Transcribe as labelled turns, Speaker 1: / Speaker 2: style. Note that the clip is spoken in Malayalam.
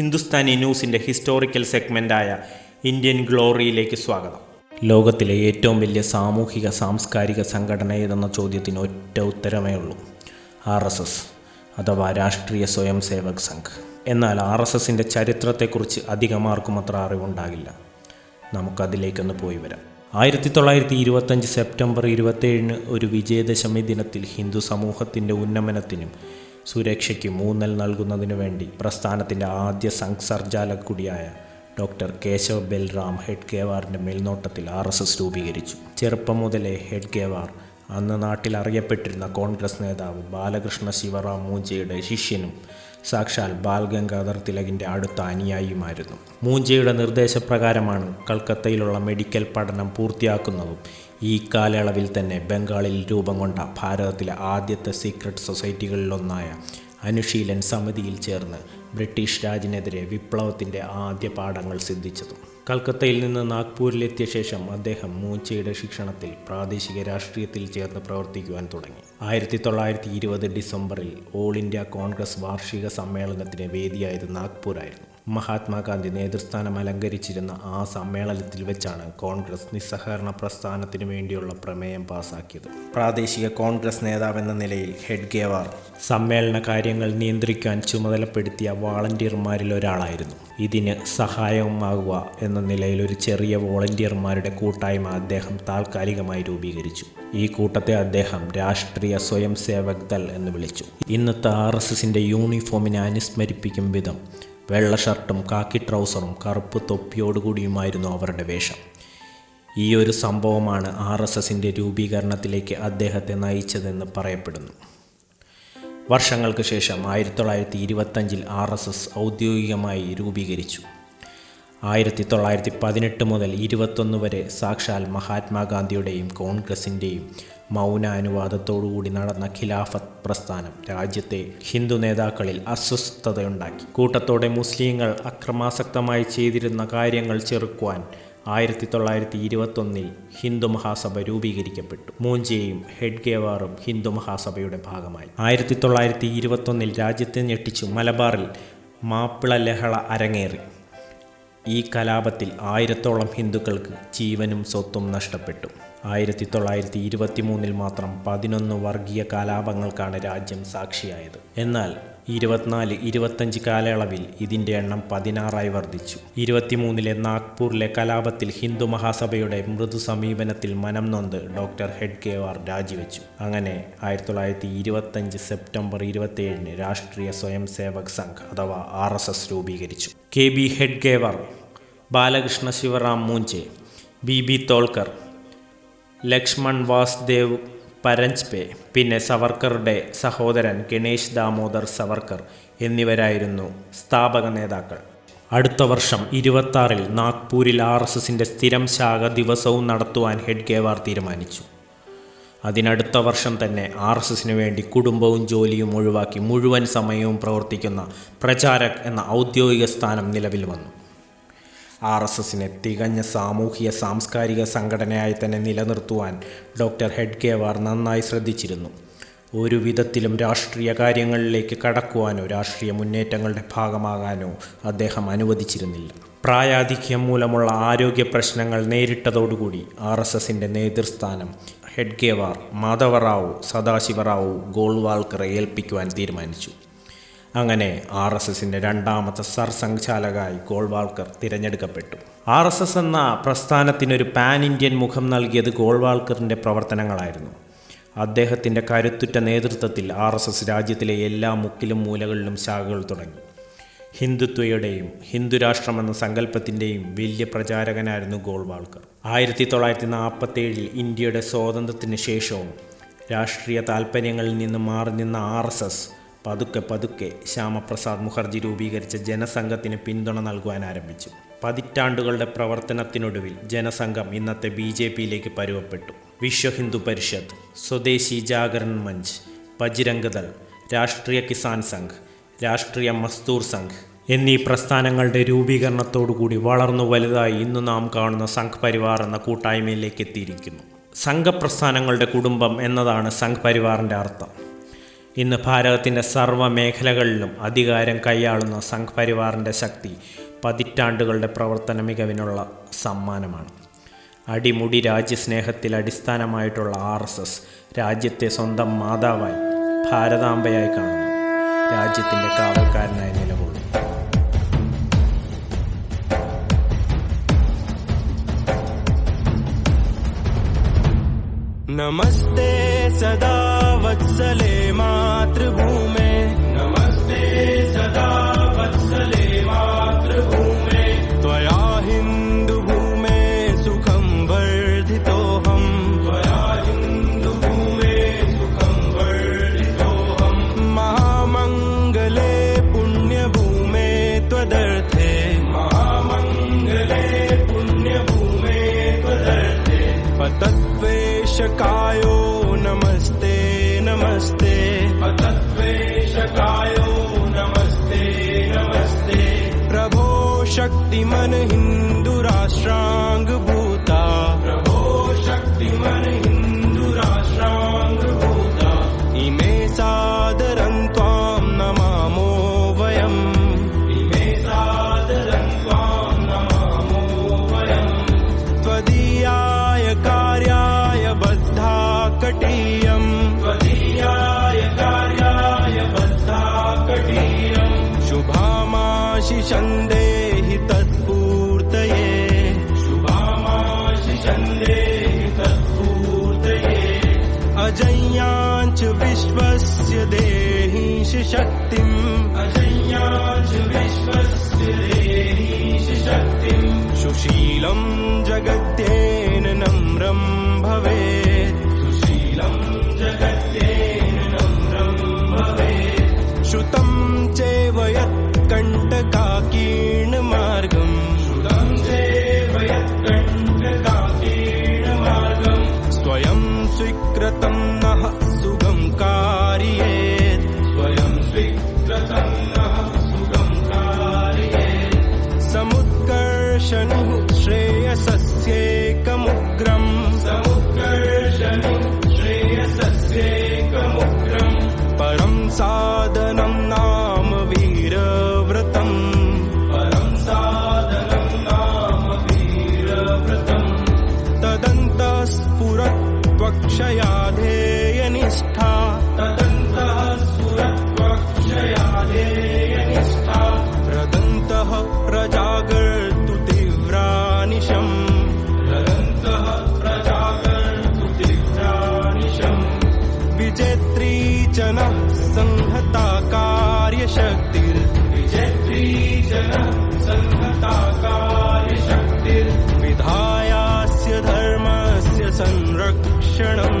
Speaker 1: ഹിന്ദുസ്ഥാനി ന്യൂസിന്റെ ഹിസ്റ്റോറിക്കൽ സെഗ്മെന്റായ ഇന്ത്യൻ ഗ്ലോറിയിലേക്ക് സ്വാഗതം. ലോകത്തിലെ ഏറ്റവും വലിയ സാമൂഹിക സാംസ്കാരിക സംഘടന ഏതെന്ന ചോദ്യത്തിന് ഒറ്റ ഉത്തരമേ ഉള്ളൂ. ആർ എസ് എസ് അഥവാ രാഷ്ട്രീയ സ്വയം സേവക് സംഘ്. എന്നാൽ ആർ എസ് എസിന്റെ ചരിത്രത്തെക്കുറിച്ച് അധികം ആർക്കും അത്ര അറിവുണ്ടാകില്ല. നമുക്കതിലേക്കൊന്ന് പോയി വരാം. ആയിരത്തി തൊള്ളായിരത്തി ഇരുപത്തഞ്ച് സെപ്റ്റംബർ ഇരുപത്തേഴിന് ഒരു വിജയദശമി ദിനത്തിൽ ഹിന്ദു സമൂഹത്തിന്റെ ഉന്നമനത്തിനും സുരക്ഷയ്ക്കും മൂന്നൽ നൽകുന്നതിനു വേണ്ടി പ്രസ്ഥാനത്തിന്റെ ആദ്യ സംസർജാലക് കൂടിയായ ഡോക്ടർ കേശവ് ബൽറാം ഹെഡ്ഗേവാറിന്റെ മേൽനോട്ടത്തിൽ ആർ എസ് എസ് രൂപീകരിച്ചു. ചെറുപ്പം മുതലേ ഹെഡ്ഗേവാർ അന്ന് നാട്ടിൽ അറിയപ്പെട്ടിരുന്ന കോൺഗ്രസ് നേതാവ് ബാലകൃഷ്ണ ശിവറാം മൂഞ്ചയുടെ ശിഷ്യനും സാക്ഷാൽ ബാൽ ഗംഗാധർ തിലകിന്റെ അടുത്ത അനുയായിയുമായിരുന്നു. മൂഞ്ചയുടെ നിർദ്ദേശപ്രകാരമാണ് കൽക്കത്തയിലുള്ള മെഡിക്കൽ പഠനം പൂർത്തിയാക്കുന്നതും ഈ കാലയളവിൽ തന്നെ ബംഗാളിൽ രൂപം കൊണ്ട ഭാരതത്തിലെ ആദ്യത്തെ സീക്രട്ട് സൊസൈറ്റികളിലൊന്നായ അനുശീലൻ സമിതിയിൽ ചേർന്ന് ബ്രിട്ടീഷ് രാജിനെതിരെ വിപ്ലവത്തിന്റെ ആദ്യ പാഠങ്ങൾ സിദ്ധിച്ചതും. കൽക്കത്തയിൽ നിന്ന് നാഗ്പൂരിലെത്തിയ ശേഷം അദ്ദേഹം മൂച്ചയുടെ ശിക്ഷണത്തിൽ പ്രാദേശിക രാഷ്ട്രീയത്തിൽ ചേർന്ന് പ്രവർത്തിക്കുവാൻ തുടങ്ങി. ആയിരത്തി തൊള്ളായിരത്തി ഇരുപത് ഡിസംബറിൽ ഓൾ ഇന്ത്യ കോൺഗ്രസ് വാർഷിക സമ്മേളനത്തിന് വേദിയായത് നാഗ്പൂരായിരുന്നു. മഹാത്മാഗാന്ധി നേതൃസ്ഥാനം അലങ്കരിച്ചിരുന്ന ആ സമ്മേളനത്തിൽ വെച്ചാണ് കോൺഗ്രസ് നിസ്സഹകരണ പ്രസ്ഥാനത്തിനു വേണ്ടിയുള്ള പ്രമേയം പാസാക്കിയത്. പ്രാദേശിക കോൺഗ്രസ് നേതാവെന്ന നിലയിൽ ഹെഡ്ഗേവാർ സമ്മേളന കാര്യങ്ങൾ നിയന്ത്രിക്കാൻ ചുമതലപ്പെടുത്തിയ വാളണ്ടിയർമാരിൽ ഒരാളായിരുന്നു. ഇതിന് സഹായവുമാകുക എന്ന നിലയിൽ ഒരു ചെറിയ വോളണ്ടിയർമാരുടെ കൂട്ടായ്മ അദ്ദേഹം താൽക്കാലികമായി രൂപീകരിച്ചു. ഈ കൂട്ടത്തെ അദ്ദേഹം രാഷ്ട്രീയ സ്വയം സേവക് ദൾ എന്ന് വിളിച്ചു. ഇന്നത്തെ ആർ എസ് എസിന്റെ യൂണിഫോമിനെ അനുസ്മരിപ്പിക്കും വിധം വെള്ള ഷർട്ടും കാക്കി ട്രൗസറും കറുപ്പ് തൊപ്പിയോടുകൂടിയുമായിരുന്നു അവരുടെ വേഷം. ഈ ഒരു സംഭവമാണ് ആർ എസ് എസിന്റെ രൂപീകരണത്തിലേക്ക് അദ്ദേഹത്തെ നയിച്ചതെന്ന് പറയപ്പെടുന്നു. വർഷങ്ങൾക്ക് ശേഷം ആയിരത്തി തൊള്ളായിരത്തി ഇരുപത്തഞ്ചിൽ ആർ എസ് എസ് ഔദ്യോഗികമായി രൂപീകരിച്ചു. ആയിരത്തി തൊള്ളായിരത്തി പതിനെട്ട് മുതൽ ഇരുപത്തൊന്ന് വരെ സാക്ഷാൽ മഹാത്മാഗാന്ധിയുടെയും കോൺഗ്രസിന്റെയും മൗന അനുവാദത്തോടുകൂടി നടന്ന ഖിലാഫത്ത് പ്രസ്ഥാനം രാജ്യത്തെ ഹിന്ദു നേതാക്കളിൽ അസ്വസ്ഥതയുണ്ടാക്കി. കൂട്ടത്തോടെ മുസ്ലിങ്ങൾ അക്രമാസക്തമായി ചെയ്തിരുന്ന കാര്യങ്ങൾ ചെറുക്കുവാൻ ആയിരത്തി തൊള്ളായിരത്തി ഇരുപത്തൊന്നിൽ ഹിന്ദു മഹാസഭ രൂപീകരിക്കപ്പെട്ടു. മൂഞ്ചയും ഹെഡ്ഗേവാറും ഹിന്ദു മഹാസഭയുടെ ഭാഗമായി. ആയിരത്തി തൊള്ളായിരത്തി ഇരുപത്തൊന്നിൽ രാജ്യത്തെ ഞെട്ടിച്ചു മലബാറിൽ മാപ്പിള ലഹള അരങ്ങേറി. ഈ കലാപത്തിൽ ആയിരത്തോളം ഹിന്ദുക്കൾക്ക് ജീവനും സ്വത്തും നഷ്ടപ്പെട്ടു. ആയിരത്തി തൊള്ളായിരത്തി ഇരുപത്തി മൂന്നിൽ മാത്രം പതിനൊന്ന് വർഗീയ കലാപങ്ങൾക്കാണ് രാജ്യം സാക്ഷിയായത്. എന്നാൽ ഇരുപത്തിനാല് ഇരുപത്തഞ്ച് കാലയളവിൽ ഇതിന്റെ എണ്ണം പതിനാറായി വർദ്ധിച്ചു. ഇരുപത്തിമൂന്നിലെ നാഗ്പൂരിലെ കലാപത്തിൽ ഹിന്ദു മഹാസഭയുടെ മൃദു സമീപനത്തിൽ മനം നൊന്ത് ഡോക്ടർ ഹെഡ്ഗേവാർ രാജിവെച്ചു. അങ്ങനെ ആയിരത്തി തൊള്ളായിരത്തി ഇരുപത്തഞ്ച് സെപ്റ്റംബർ ഇരുപത്തിയേഴിന് രാഷ്ട്രീയ സ്വയം സേവക് സംഘ് അഥവാ ആർ എസ് എസ് രൂപീകരിച്ചു. K B Hedgewar Balakrishna Shivram Moonje B B Tholkar Laxman Vasudev Paranjpe പിന്നെ സവർക്കറുടെ സഹോദരൻ ഗണേഷ് ദാമോദർ സവർക്കർ എന്നിവരായിരുന്നു സ്ഥാപക നേതാക്കൾ. അടുത്ത വർഷം ഇരുപത്താറിൽ നാഗ്പൂരിൽ ആർ എസ് എസിന്റെ സ്ഥിരം ശാഖ ദിവസവും നടത്തുവാൻ ഹെഡ്ഗേവാർ തീരുമാനിച്ചു. അതിനടുത്ത വർഷം തന്നെ ആർ എസ് എസിന് വേണ്ടി കുടുംബവും ജോലിയും ഒഴിവാക്കി മുഴുവൻ സമയവും പ്രവർത്തിക്കുന്ന പ്രചാരക് എന്ന ഔദ്യോഗിക സ്ഥാനം നിലവിൽ വന്നു. ആർ എസ് എസിനെ തികഞ്ഞ സാമൂഹിക സാംസ്കാരിക സംഘടനയായി തന്നെ നിലനിർത്തുവാൻ ഡോക്ടർ ഹെഡ്ഗേവാർ നന്നായി ശ്രദ്ധിച്ചിരുന്നു. ഒരു വിധത്തിലും രാഷ്ട്രീയ കാര്യങ്ങളിലേക്ക് കടക്കുവാനോ രാഷ്ട്രീയ മുന്നേറ്റങ്ങളുടെ ഭാഗമാകാനോ അദ്ദേഹം അനുവദിച്ചിരുന്നില്ല. പ്രായാധിക്യം മൂലമുള്ള ആരോഗ്യ പ്രശ്നങ്ങൾ നേരിട്ടതോടുകൂടി ആർ എസ് എസിന്റെ നേതൃസ്ഥാനം ഹെഡ്ഗേവാർ മാധവറാവു സദാശിവറാവു ഗോൾവാൾക്കറെ ഏൽപ്പിക്കുവാൻ തീരുമാനിച്ചു. അങ്ങനെ ആർ എസ് എസിന്റെ രണ്ടാമത്തെ സർസംഘചാലകായി ഗോൾവാൾക്കർ തിരഞ്ഞെടുക്കപ്പെട്ടു. ആർ എസ് എസ് എന്ന പ്രസ്ഥാനത്തിനൊരു പാൻ ഇന്ത്യൻ മുഖം നൽകിയത് ഗോൾവാൾക്കറിന്റെ പ്രവർത്തനങ്ങളായിരുന്നു. അദ്ദേഹത്തിന്റെ കരുത്തുറ്റ നേതൃത്വത്തിൽ ആർ എസ് എസ് രാജ്യത്തിലെ എല്ലാ മുക്കിലും മൂലകളിലും ശാഖകൾ തുടങ്ങി. ഹിന്ദുത്വയുടെയും ഹിന്ദുരാഷ്ട്രമെന്ന സങ്കല്പത്തിന്റെയും വലിയ പ്രചാരകനായിരുന്നു ഗോൾവാൾക്കർ. ആയിരത്തി തൊള്ളായിരത്തി നാൽപ്പത്തേഴിൽ ഇന്ത്യയുടെ സ്വാതന്ത്ര്യത്തിന് ശേഷവും രാഷ്ട്രീയ താൽപ്പര്യങ്ങളിൽ നിന്ന് മാറി നിന്ന ആർ എസ് എസ് പതുക്കെ പതുക്കെ ശ്യാമപ്രസാദ് മുഖർജി രൂപീകരിച്ച ജനസംഘത്തിന് പിന്തുണ നൽകുവാൻ ആരംഭിച്ചു. പതിറ്റാണ്ടുകളുടെ പ്രവർത്തനത്തിനൊടുവിൽ ജനസംഘം ഇന്നത്തെ ബി ജെ പിയിലേക്ക് പരുവപ്പെട്ടു. വിശ്വ ഹിന്ദു പരിഷത്ത് സ്വദേശി ജാഗരൺ മഞ്ച് ബജിരംഗദൾ രാഷ്ട്രീയ കിസാൻ സംഘ് രാഷ്ട്രീയ മസ്ദൂർ സംഘ് എന്നീ പ്രസ്ഥാനങ്ങളുടെ രൂപീകരണത്തോടുകൂടി വളർന്നു വലുതായി ഇന്ന് നാം കാണുന്ന സംഘ് പരിവാർ എന്ന കൂട്ടായ്മയിലേക്ക് എത്തിയിരിക്കുന്നു. സംഘപ്രസ്ഥാനങ്ങളുടെ കുടുംബം എന്നതാണ് സംഘ് പരിവാറിന്റെ അർത്ഥം. ഇന്ന് ഭാരതത്തിന്റെ സർവ മേഖലകളിലും അധികാരം കൈയാളുന്ന സംഘ്പരിവാറിന്റെ ശക്തി പതിറ്റാണ്ടുകളുടെ പ്രവർത്തന മികവിനുള്ള സമ്മാനമാണ്. അടിമുടി രാജ്യസ്നേഹത്തിൽ അടിസ്ഥാനമായിട്ടുള്ള ആർ എസ് എസ് രാജ്യത്തെ സ്വന്തം മാതാവായി ഭാരതാംബയായി കാണുന്നു. രാജ്യത്തിന്റെ കാവൽക്കാരനായി നിലകൊള്ളുന്നു.
Speaker 2: നമസ്തേ സദാ वत्सले मातृभूमे। नमस्ते सदा वत्सले मातृभूमे। त्वया हिन्दुभूमे सुखं वर्धितोऽहम्। त्वया हिन्दुभूमे सुखं वर्धितोऽहम्। महामङ्गले पुण्यभूमे त्वदर्थे। महामङ्गले पुण्यभूमे त्वदर्थे। पतत्वेशकायो शक्तिमन हिन्दुराष्ट्राङ्गभूता प्रभो शक्तिमन हिन्दुराष्ट्राङ्गभूता इमे सादरं त्वां नमामो वयम्। इमे सादरं त्वां नमामो वयम्। त्वदीयाय कार्याय बद्धा कटीयम्। त्वदीयाय कार्याय बद्धा कटीयम्। शुभामाशिषन्देहि शक्तिम्। देहीश शक्तिम् सुशीलम् जगत्येन नम्रम् भवेत्। सुशीलम् जगत्येन नम्रम् भवेत् श्रुतम् चैव यत्कण्टकाकीर्णमार्गम् श्रुतम् चैव यत्कण्टकाकीर्णमार्गम् स्वयं स्वीकृतम् निष्ठा तदन्तः स्वरपक्षयानिष्ठा रदन्तः प्रजागर्तु तीव्रानिशम्। रदन्तः प्रजागर्तु तीव्रानिशम् विजेत्री च न संहताकार्यशक्तिर् विजेत्री च नः संहता कार्यशक्तिर्विधायास्य धर्मस्य संरक्षणम्।